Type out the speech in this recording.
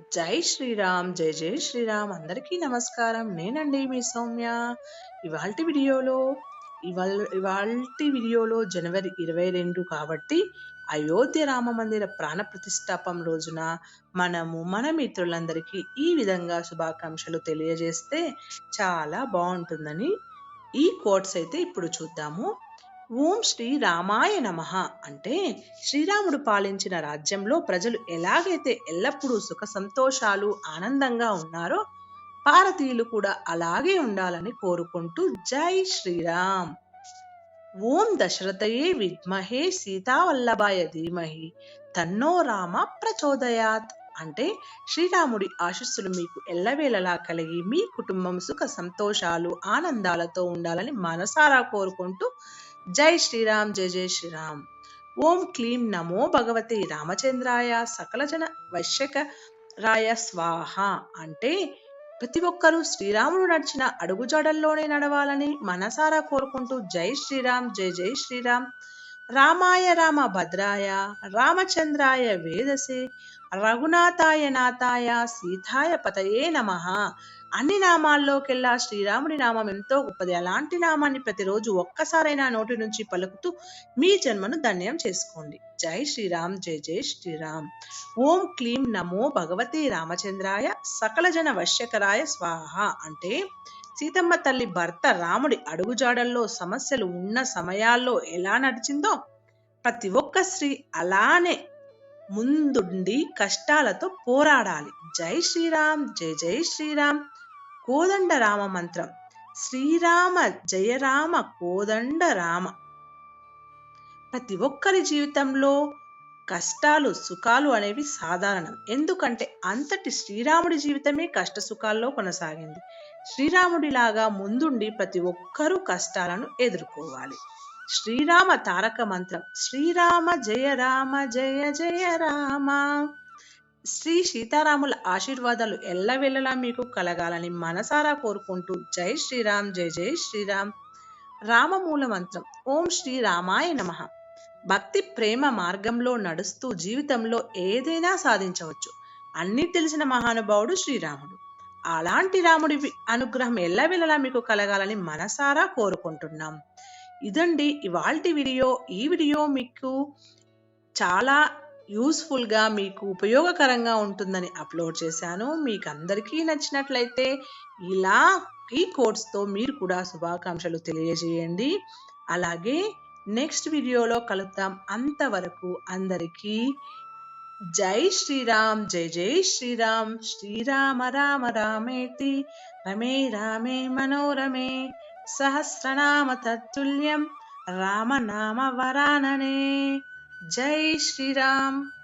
జై శ్రీరామ్ జై జై శ్రీరామ్. అందరికీ నమస్కారం. నేనండి మీ సౌమ్య. ఇవాల్టి వీడియోలో ఇవాళ ఇవాల్టి వీడియోలో జనవరి ఇరవై రెండు కాబట్టి అయోధ్య రామ మందిర ప్రాణ ప్రతిష్టాపం రోజున మనము మన మిత్రులందరికీ ఈ విధంగా శుభాకాంక్షలు తెలియజేస్తే చాలా బాగుంటుందని ఈ కోట్స్ అయితే ఇప్పుడు చూద్దాము. ఓం శ్రీ రామాయ నమ అంటే శ్రీరాముడు పాలించిన రాజ్యంలో ప్రజలు ఎలాగైతే ఎల్లప్పుడూ సుఖ సంతోషాలు ఆనందంగా ఉన్నారో భారతీయులు కూడా అలాగే ఉండాలని కోరుకుంటూ జై శ్రీరామ్. ఓం దశరథయే విద్మహే సీతావల్లభాయ ధీమహి. తన్నో రామ ప్రచోదయాత్. అంటే శ్రీరాముడి ఆశస్సులు మీకు ఎల్లవేళలా కలిగి మీ కుటుంబం సుఖ సంతోషాలు ఆనందాలతో ఉండాలని మనసారా కోరుకుంటూ జై శ్రీరామ్ జై జై శ్రీరామ్. ఓం క్లీం నమో భగవతి రామచంద్రాయ సకల జన వైశ్యక రాయ స్వాహ అంటే ప్రతి ఒక్కరూ శ్రీరాముడు నడిచిన అడుగుజాడల్లోనే నడవాలని మనసారా కోరుకుంటూ జై శ్రీరామ్ జై జై శ్రీరామ్. రామాయ రామ భద్రాయ రామచంద్రాయ వేదసే రఘునాథాయ నాథాయ సీతాయ పతయే నమ. అన్ని నామాల్లోకెల్లా శ్రీరాముడి నామం ఎంతో గొప్పది. అలాంటి నామాన్ని ప్రతిరోజు ఒక్కసారైనా నోటి నుంచి పలుకుతూ మీ జన్మను ధన్యం చేసుకోండి. జై శ్రీరామ్ జై జై శ్రీరామ్. ఓం క్లీం నమో భగవతి రామచంద్రాయ సకల జన వశ్యకరాయ స్వాహ. అంటే సీతమ్మ తల్లి భర్త రాముడి అడుగుజాడల్లో సమస్యలు ఉన్న సమయాల్లో ఎలా నడిచిందో ప్రతి ఒక్క స్త్రీ అలానే ముందుండి కష్టాలతో పోరాడాలి. జై శ్రీరామ్ జై జై శ్రీరామ్. కోదండ రామ మంత్రం. శ్రీరామ జయరామ కోదండ రామ. ప్రతి ఒక్కరి జీవితంలో కష్టాలు సుఖాలు అనేవి సాధారణం. ఎందుకంటే అంతటి శ్రీరాముడి జీవితమే కష్ట సుఖాల్లో కొనసాగింది. శ్రీరాముడిలాగా ముందుండి ప్రతి ఒక్కరూ కష్టాలను ఎదుర్కోవాలి. శ్రీరామ తారక మంత్రం శ్రీరామ జయ రామ జయ జయ రామ. శ్రీ సీతారాముల ఆశీర్వాదాలు ఎల్లవెల్లలా మీకు కలగాలని మనసారా కోరుకుంటూ జై శ్రీరామ్ జై జై శ్రీరామ్. రామమూల మంత్రం ఓం శ్రీ రామాయ నమః. భక్తి ప్రేమ మార్గంలో నడుస్తూ జీవితంలో ఏదైనా సాధించవచ్చు. అన్ని తెలిసిన మహానుభావుడు శ్రీరాముడు. అలాంటి రాముడి అనుగ్రహం ఎల్లవెల్లలా మీకు కలగాలని మనసారా కోరుకుంటున్నాం. ఇదండి ఇవాల్టి వీడియో. ఈ వీడియో మీకు చాలా యూస్ఫుల్గా మీకు ఉపయోగకరంగా ఉంటుందని అప్లోడ్ చేశాను. మీకు అందరికీ నచ్చినట్లయితే ఇలా ఈ కోడ్స్తో మీరు కూడా శుభాకాంక్షలు తెలియజేయండి. అలాగే నెక్స్ట్ వీడియోలో కలుద్దాం. అంతవరకు అందరికీ జై శ్రీరామ్ జై జై శ్రీరామ్. శ్రీరామ రామ రామేతి రమే రామే మనోరమే. సహస్రనామ తత్తుల్యం రామనామ వరాననే. జై శ్రీరామ్.